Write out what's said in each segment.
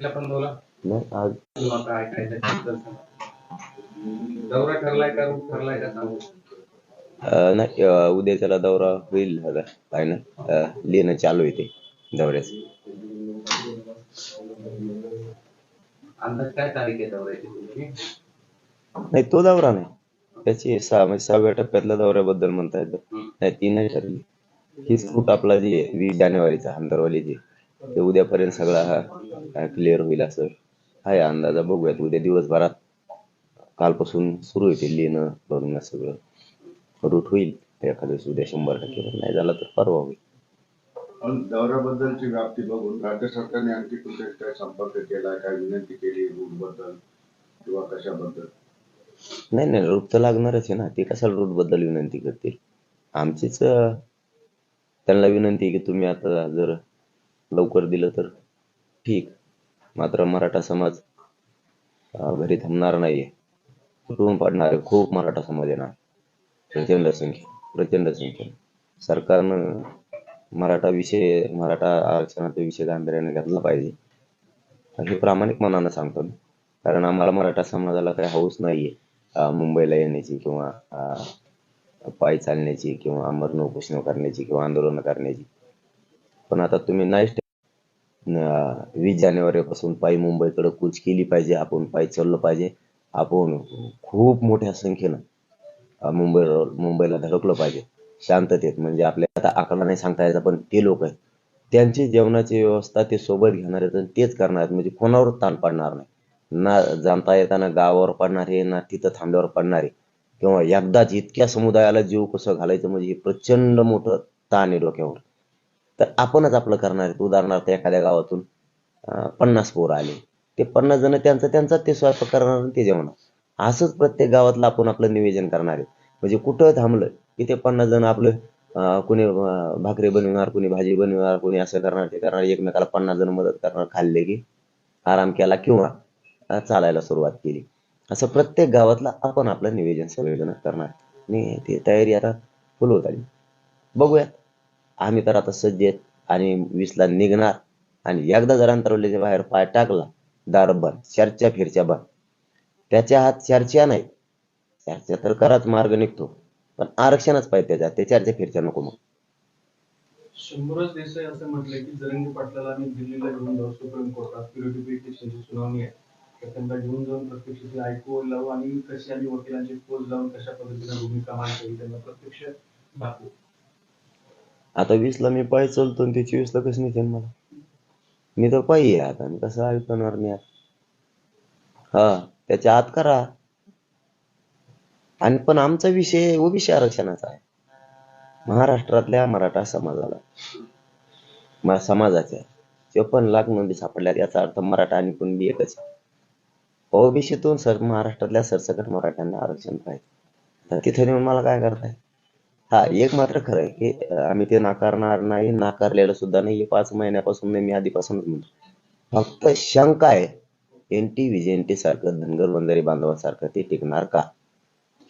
पण बोला. आज आता ऐकायचं. दौरा ठरलाय का रूट ठरलाय का सांगू? अं, नाही अं, उद्याच्याला दौरा होईल आता फायनल लिहिणं चालू आहे ते दौऱ्याचं. अंदाज काय तारीख आहे दौऱ्याची तुमची? नाही तो दौरा नाही. त्याची सहा म्हणजे सहाव्या टप्प्यातल्या दौऱ्याबद्दल म्हणता येतं. नाही ती नाही ठरली. हीच रूट आपला जी आहे, वीस जानेवारीचा अंतरवाली जी ते उद्यापर्यंत सगळा हा क्लिअर होईल असं. आहे अंदाजा बघूयात. उद्या दिवसभरात कालपासून सुरू आहे ते लिहिणं बघणं सगळं. रूट होईल. एखाद्या दिवशी उद्या शंभर टक्के नाही झालं तर परवा होईल. पण दौऱ्याबद्दलची व्याप्ती बघून राज्य सरकारने आणखी कुठे काय संपर्क केला काय विनंती केली रूटबद्दल किंवा कशाबद्दल? नाही नाही. रूट तर लागणारच आहे ना. ते कशाला रूटबद्दल विनंती करतील? आमचीच त्यांना विनंती की तुम्ही आता जर लवकर दिलं तर ठीक. मात्र मराठा समाज घरी थांबणार नाहीये. तुटून पाडणारे खूप मराठा समाज येणार. प्रचंड संख्या प्रचंड संख्येने सरकारनं मराठा विषय मराठा आरक्षणाचा विषय गांभीर्याने घेतला पाहिजे. हे प्रामाणिक मनानं सांगतो मी. कारण आम्हाला मराठा समाजाला काही हौस नाहीये. मुंबईला येण्याची किंवा पाय पायी चालण्याची किंवा अमरण उपोषण करण्याची किंवा आंदोलन करण्याची. पण आता तुम्ही नाही वीस वीस जानेवारीपासून पायी मुंबईकडे कूच केली पाहिजे आपण पायी चाललं पाहिजे. आपण खूप मोठ्या संख्येनं मुंबई मुंबईला धडकलं पाहिजे. शांततेत म्हणजे आपल्याला आता आकडा नाही सांगता यायचा पण ते लोक आहेत. त्यांची जेवणाची व्यवस्था ते सोबत घेणार आहेत आणि तेच करणार आहेत. म्हणजे कोणावर ताण पडणार नाही. ना जाणता येताना गावावर पडणारे ना तिथं थांब्यावर पडणारे किंवा एकदाच इतक्या समुदायाला जीव कसं घालायचं म्हणजे हे प्रचंड मोठं ताण आहे डोक्यावर. तर आपणच आपलं करणार आहेत. उदाहरणार्थ एखाद्या गावातून पन्नास पोरं आले. ते पन्नास जण त्यांचं त्यांचा ते स्वयंपाक करणार आणि ते जेवणार. असंच प्रत्येक गावातलं आपण आपलं नियोजन करणार आहे म्हणजे कुठं थांबलं की ते पन्नास जण आपलं कुणी भाकरी बनवणार कुणी भाजी बनवणार कुणी असं करणार ते करणार. एकमेकाला पन्नास जण मदत करणार खाल्ले की आराम केला किंवा चालायला सुरुवात केली. असं प्रत्येक गावातला आपण आपलं नियोजन सगळेजण करणार. आणि ती तयारी आता फुल होत आली. बघूयात. आम्ही तर आता सज्ज आहेत आणि वीसला निघणार. आणि एकदा जर अंतरवलीच्या बाहेर पाय टाकला दार बंद चर्चा फिरच्या बंद. त्याच्या हात चर्चा नाही. चर्चा तर कराच मार्ग निघतो. पण आरक्षणच पाहिजे त्याच्यात. ते चर्चा फिरच्या नको मग. शंभरच देसाई असं म्हटलंय की जरंगी पाटलाला आम्ही दिल्लीला घेऊन जाऊ सुप्रीम कोर्टात. प्युरिटी पिटिशनची सुनावणी आहे. तर त्यांना घेऊन जाऊन प्रत्यक्ष ते ऐकू लावू आणि कशी आम्ही वकिलांची पोज लावून कशा पद्धतीने भूमिका मांडता येईल त्यांना प्रत्यक्ष दाखवू. आता वीसला मी पाय चलतो आणि ते चोवीसला कसं निघेल मला? मी तर पायी आहे आता मी कसं ऐकणार मी आता. हा त्याच्या आत करा. आणि पण आमचा विषय ओबीसी आरक्षणाचा आहे. महाराष्ट्रातल्या मराठा समाजाला समाजाच्या चोपन्न लाख नोंदी सापडल्यात याचा अर्थ मराठा आणि कुणबी एकच ओबीसीतून सर महाराष्ट्रातल्या सरसकट मराठ्यांना आरक्षण पाहिजे. तर तिथे नेऊन मला काय करताय? हा एक मात्र खरं आहे की आम्ही ते नाकारणार नाही नाकारलेलं सुद्धा नाही. हे पाच महिन्यापासून नाही, मी आधीपासूनच म्हणतो. फक्त शंका आहे एन टी व्ही सारखं धनगर बंजारी बांधवांसारखं ते टिकणार का?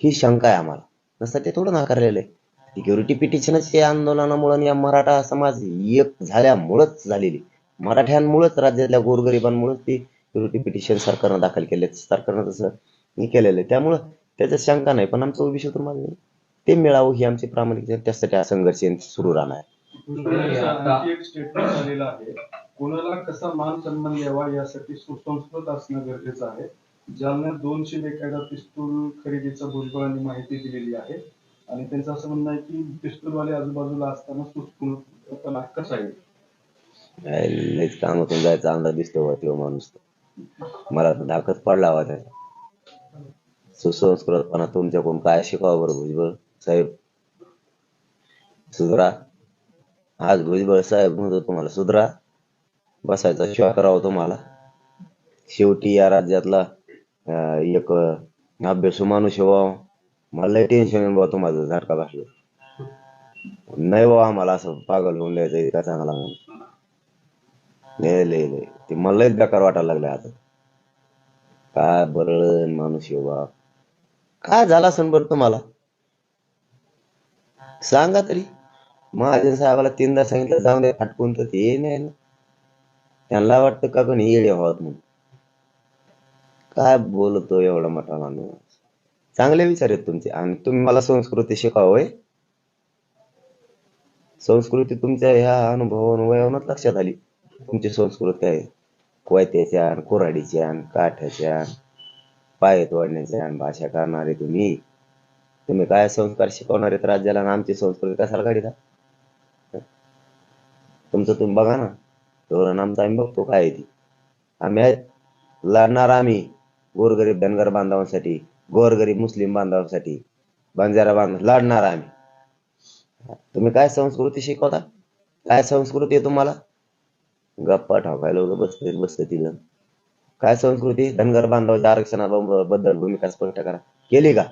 ही शंका आहे आम्हाला. नसतं ते थोडं नाकारलेलं आहे. सिक्युरिटी पिटिशनच्या आंदोलनामुळे आणि या मराठा समाज एक झाल्यामुळंच झालेली. मराठ्यांमुळेच राज्यातल्या गोरगरिबांमुळेच ती सिक्युरिटी पिटिशन सरकारनं दाखल केले सरकारनं तसं हे केलेलं आहे. त्यामुळं त्याच्यात शंका नाही पण आमचं ओबीसीतून मागणी आहे. ते मिळावं ही आमची प्रामाणिक त्यासाठी हा संघर्ष सुरू राहणार आहे. आणखी एक स्टेटमेंट आलेलं आहे. कोणाला कसा मान सन्मान द्यावा यासाठी सुसंस्कृत असणं गरजेचं आहे. जालन्यात दोनशे बेकायदा पिस्तूल खरेदीचा भुजबळांनी माहिती दिलेली आहे. आणि त्यांचं असं म्हणणं आहे की पिस्तूलवाले आजूबाजूला असताना सुस्कृतपणा कसा येईल कामातून जायचा अंदाज दिसतो तो माणूस. मला धाकच पडला हवा त्याचा. सुसंस्कृतपणा तुमच्याकडून काय शिकावं बरं भुजबळ? साहेब. सुधरा. आज भुजबळ साहेब म्हणतो तुम्हाला सुधरा बसायचा शिवा करावा तुम्हाला. शेवटी या राज्यातला एक अभ्यास अभ्यासू माणूस आहे व्हावं. मला लय टेन्शन आहे बाबा तुम्हाला झटका बसला नाही बाबा आम्हाला असं पागल होऊन द्यायचं इतका चांगला माणूस. लय लय लय. ते मला लयच बेकार वाटायला लागलं आता. काय बरं माणूस आहे काय झाला असेल बरं तुम्हाला? सांगा तरी. महाजन साहेबाला तीनदा सांगितलं जाऊन दे फाटकून तर ते नाही ना. त्यांना वाटतं का कोणी येडे व्हावत म्हणून? काय बोलतो एवढा मोठा माणूस? चांगले विचार आहेत तुमचे. आणि तुम्ही मला संस्कृती शिकावं संस्कृती तुमच्या ह्या अनुभवानुवयावरच लक्षात आली. तुमची संस्कृती आहे. कोयत्याच्या आणि कोराडीच्या आणि काठ्याच्या पायत वाढण्याच्या आणि भाषा करणारे तुम्ही. तुम्ही काय संस्कार शिकवणार आहेत राज्याला आणि आमची संस्कृती कशाला काढिता तुमचं तुम्ही बघा ना. धोरण आमचं आम्ही बघतो काय आहे ती. आम्ही लढणार आम्ही गोरगरीब धनगर बांधवांसाठी गोरगरीब मुस्लिम बांधवांसाठी. बंजारा बांधव लढणार आम्ही. तुम्ही काय संस्कृती शिकवता? काय संस्कृती आहे तुम्हाला? गप्पा ठाकायला वगैरे बसते बसत तिला काय संस्कृती? धनगर बांधवाच्या आरक्षणाबद्दल भूमिका स्पष्ट करा. केली का?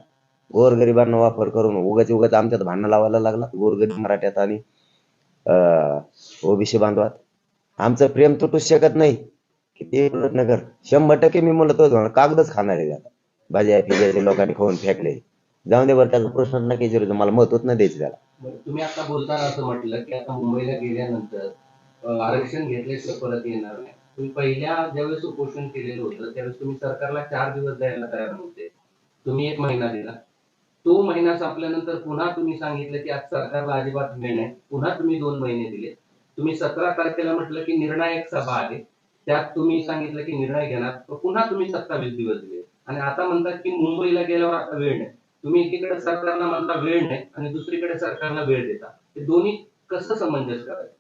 गोरगरिबांना वापर करून उगाच उगाच आमच्यात भांडणं लावायला लागला. गोरगरीब मराठ्यात आणि ओबीसी बांधवात. आमचं प्रेम तुटू शकत नाही. किती प्रयत्न कर. शंभर टक्के मी म्हणलं तो कागदच खाणार आहे त्याला भाज्या फिजायचे लोकांनी खाऊन फेकले जाऊन दे बरं त्याचा प्रश्न नक्की विचारू मला महत्वच नाही द्यायचं त्याला. तुम्ही आता बोलताना असं म्हटलं की आता मुंबईला गेल्यानंतर आरक्षण घेतल्याशिवाय परत येणार नाही. तुम्ही पहिल्या ज्यावेळेस उपोषण केलेलं होतं त्यावेळेस तुम्ही सरकारला चार दिवस द्यायला तयार नव्हते. तुम्ही एक महिना दिला. तो महिना संपल्यानंतर पुन्हा तुम्ही सांगितलं की आज सरकारला अजिबात वेळ नाही. पुन्हा तुम्ही दोन महिने दिले. तुम्ही सतरा तारखेला म्हटलं की निर्णायक सभा आहे. त्यात तुम्ही सांगितलं की निर्णय घेणार. पुन्हा तुम्ही सत्तावीस दिवस दिले. आणि आता म्हणतात की मुंबईला गेल्यावर आता वेळ नाही. तुम्ही एकीकडे सरकारला म्हणता वेळ नाही आणि दुसरीकडे सरकारला वेळ देता. हे दोन्ही कसं समंजस करायचं?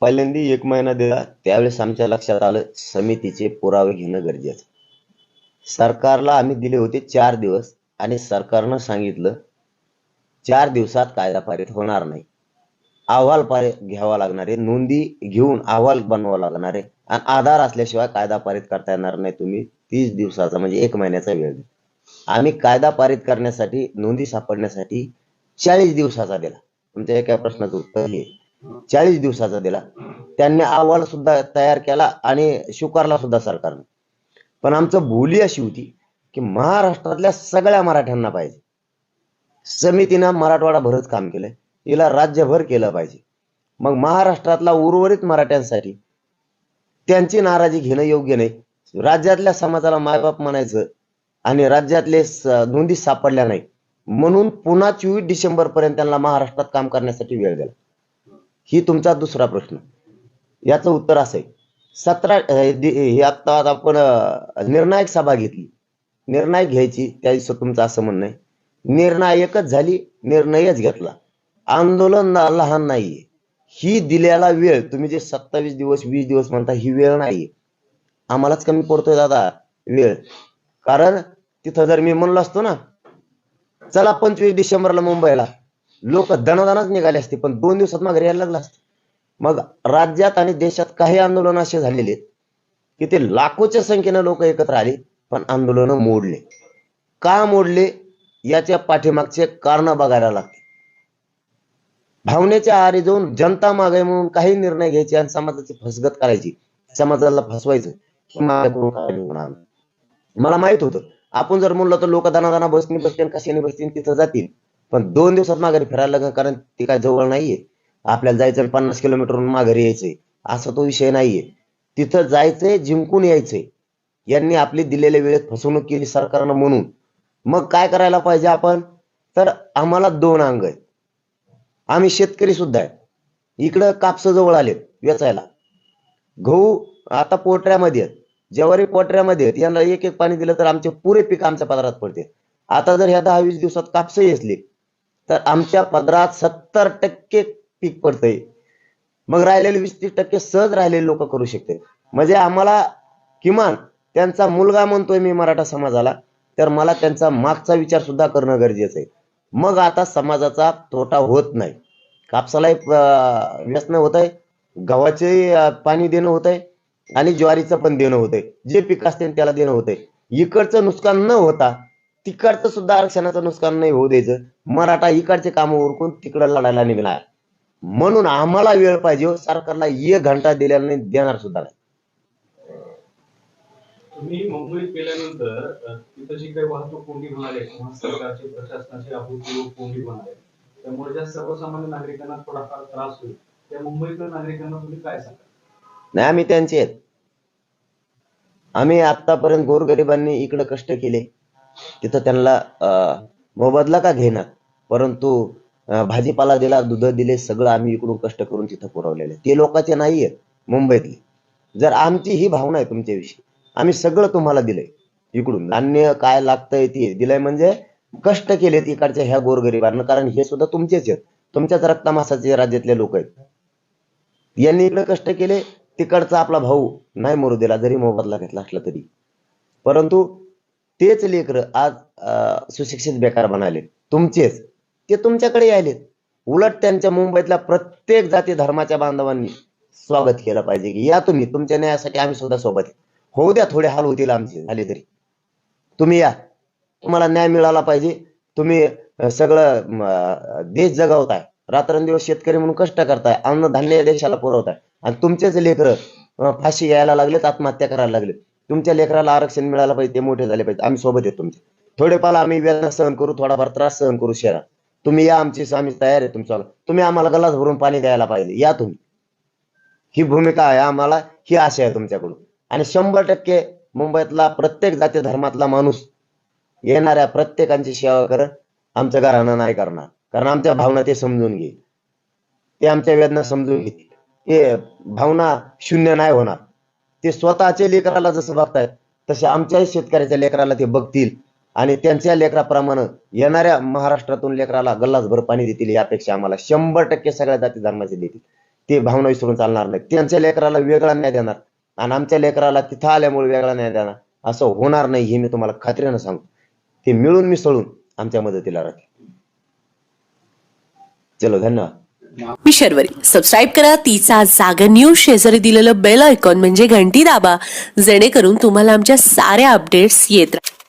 पहिल्यांदा एक महिना दिला. त्यावेळेस आमच्या लक्षात आलं समितीचे पुरावे घेणं गरजेचं सरकारला आम्ही दिले होते चार दिवस. आणि सरकारनं सांगितलं चार दिवसात कायदा पारित होणार नाही. अहवाल पारित घ्यावा लागणार आहे. नोंदी घेऊन अहवाल बनवावा लागणार आहे. आणि आधार असल्याशिवाय कायदा पारित करता येणार नाही तुम्ही. तीस दिवसाचा म्हणजे एक महिन्याचा वेळ. आम्ही कायदा पारित करण्यासाठी नोंदी सापडण्यासाठी चाळीस दिवसाचा दिला. तुमच्या एका प्रश्नाचं उत्तर हे. चाळीस दिवसाचा दिला. त्यांनी अहवाल सुद्धा तयार केला आणि स्वीकारला सुद्धा सरकारनं. पण आमचं बोली अशी होती. की महाराष्ट्रातल्या सगळ्या मराठ्यांना पाहिजे. समितीनं मराठवाडा भरच काम केलंय. हिला राज्यभर केलं पाहिजे. मग महाराष्ट्रातला उर्वरित मराठ्यांसाठी त्यांची नाराजी घेणं योग्य नाही. राज्यातल्या समाजाला मायबाप म्हणायचं आणि राज्यातले नोंदी सापडल्या नाही. म्हणून पुन्हा चोवीस डिसेंबर पर्यंत त्यांना महाराष्ट्रात काम करण्यासाठी वेळ दिला. ही तुमचा दुसरा प्रश्न. याचं उत्तर असं आहे. सतरा हे आता आपण निर्णायक सभा घेतली. निर्णय घ्यायची त्या दिवशी तुमचं असं म्हणणं आहे. निर्णायकच झाली निर्णयच घेतला. आंदोलन लहान नाहीये. ही दिलेला वेळ तुम्ही जे सत्तावीस दिवस वीस दिवस म्हणता ही वेळ नाहीये. आम्हालाच कमी पडतोय दादा वेळ. कारण तिथं जर मी म्हणलो असतो ना चला पंचवीस डिसेंबरला मुंबईला. लोक दणादणाच निघाले असते पण दोन दिवसात माघारी यायला लागला असत. मग राज्यात आणि देशात काही आंदोलन असे झालेले आहेत की ते लाखोच्या संख्येनं लोक एकत्र आले. पण आंदोलन मोडले. का मोडले? याच्या पाठीमागचे कारण बघायला लागते भावनेच्या आहारी जाऊन जनता मागे म्हणून काही निर्णय घ्यायचे आणि समाजाची फसगत करायची. समाजाला फसवायचं. मला माहीत होतं. आपण जर म्हणलं तर लोक दाना बसनी बसतील कशाने बसतील तिथं जातील. पण दोन दिवसात माघारी फिरायला लागेल कारण ते काय जवळ नाहीये. आपल्याला जायचं आणि पन्नास किलोमीटरहून माघारी यायचंय. असा तो विषय नाहीये. तिथं जायचंय जिंकून यायचंय. यांनी आपली दिलेल्या वेळेत फसवणूक केली सरकारनं म्हणून. मग काय करायला पाहिजे आपण? तर आम्हाला दोन अंग आहेत. आम्ही शेतकरी सुद्धा आहे. इकडं कापस जवळ आले वेचायला. गहू आता पोटऱ्यामध्ये आहेत. ज्वारी पोटऱ्यामध्ये आहेत. यांना एक एक पाणी दिलं तर आमचे पुरे पीक आमच्या पदरात पडते. आता जर ह्या दहा वीस दिवसात कापस येसले तर आमच्या पदरात सत्तर टक्के पीक पडतंय. मग राहिलेले वीस तीस टक्के सहज राहिलेले लोक करू शकते. म्हणजे आम्हाला किमान त्यांचा मुलगा म्हणतोय मी मराठा समाजाला तर मला त्यांचा मागचा विचार सुद्धा करणं गरजेचं आहे. मग आता समाजाचा तोटा होत नाही. कापसालाही व्यसन होत आहे गव्हाचे पाणी देणं होत आहे आणि ज्वारीचं पण देणं होतंय. जे पीक असते त्याला देणं होतंय. इकडचं नुकसान न होता तिकडचं सुद्धा आरक्षणाचं नुकसान नाही होऊ द्यायचं. मराठा इकडचे काम उरकून तिकडं लढायला निघणार. म्हणून आम्हाला वेळ पाहिजे हो, सरकारला एक घंटा दिल्याने देणार सुद्धा नाही. तुम्ही मुंबईत गेल्यानंतर तिथं जी काही वाहतूक कोंडी होणार आहे किंवा सरकारची प्रशासनाची अभूतपूर्व कोंडी होणार आहे. त्यामुळे ज्या सर्वसामान्य नागरिकांना थोडाफार त्रास होईल त्या मुंबईतल्या नागरिकांना तुम्ही काय सांगा नाही आम्ही त्यांचे आहेत. आम्ही आतापर्यंत गोरगरिबांनी इकडे कष्ट केले. तिथं त्यांना मोबदला का घेणार परंतु भाजीपाला दिला दूध दिले सगळं आम्ही इकडून कष्ट करून तिथं पुरवलेलं ते लोकांचे नाहीये मुंबईतले. जर आमची ही भावना आहे तुमच्याविषयी आम्ही सगळं तुम्हाला दिलंय इकडून. धान्य काय लागतंय ते दिलंय म्हणजे कष्ट केलेत इकडच्या ह्या गोरगरिबांना कारण हे सुद्धा तुमचेच आहेत. तुमच्याच रक्तमासाचे राज्यातले लोक आहेत. यांनी इकडे कष्ट केले तिकडचा आपला भाऊ नाही मरू दिला जरी मोबदला घेतला असला तरी. परंतु तेच लेकर आज सुशिक्षित बेकार बनाले तुमचेच. ते तुमच्याकडे यायलेत. उलट त्यांच्या मुंबईतल्या प्रत्येक जाती धर्माच्या बांधवांनी स्वागत केलं पाहिजे की या तुम्ही तुमच्या न्यायासाठी आम्ही सुद्धा सोबत आहे. होऊ द्या थोडे हाल होतील आमचे झाले तरी. तुम्ही या. तुम्हाला न्याय मिळाला पाहिजे. तुम्ही सगळं देश जगवताय. रात्रंदिवस शेतकरी म्हणून कष्ट करताय. अन्नधान्य देशाला पुरवताय. आणि तुमचेच लेकर फाशी यायला लागलेत आत्महत्या करायला लागले तुमच्या लेकराला आरक्षण मिळालं पाहिजे ते मोठे झाले पाहिजे. आम्ही सोबत आहेत तुमचे. थोडेफार आम्ही वेदना सहन करू थोडाफार त्रास सहन करू शहरात तुम्ही या आमची आम्ही तयार आहे तुमच्या तुम्ही आम्हाला गलास भरून पाणी द्यायला पाहिजे. या तुम्ही. ही भूमिका आहे आम्हाला ही आशा आहे तुमच्याकडून. आणि शंभर टक्के मुंबईतला प्रत्येक जाती धर्मातला माणूस येणाऱ्या प्रत्येकांची सेवा करत आमचं घराणं नाही करणार. कारण आमच्या भावना ते समजून घेईल. ते आमच्या वेदना समजून घेतील. ते भावना शून्य नाही होणार. ते स्वतःच्या लेकराला जसं बघतायत तसे आमच्याही शेतकऱ्याच्या लेकराला ते बघतील. आणि त्यांच्या लेकराप्रमाणे येणाऱ्या महाराष्ट्रातून लेकराला गल्लासभर पाणी देतील यापेक्षा आम्हाला शंभर टक्के सगळ्या जाती धर्माचे देतील. ते भावना विसरून चालणार नाही. त्यांच्या लेकराला वेगळा न्याय देणार. आणि आमच्या लेकराला तिथं आल्यामुळे वेगळा न्याय देणार. असं होणार नाही हे मी तुम्हाला खात्रीनं सांगतो. ते मिळून मिसळून आमच्या मदतीला राहतील. चलो धन्यवाद. मी शर्वरी. सबस्क्राईब करा. तिचा जागर न्यूज शेजारी दिलेलं बेल आयकॉन म्हणजे घंटी दाबा. जेणेकरून तुम्हाला आमच्या साऱ्या अपडेट्स येत राहतील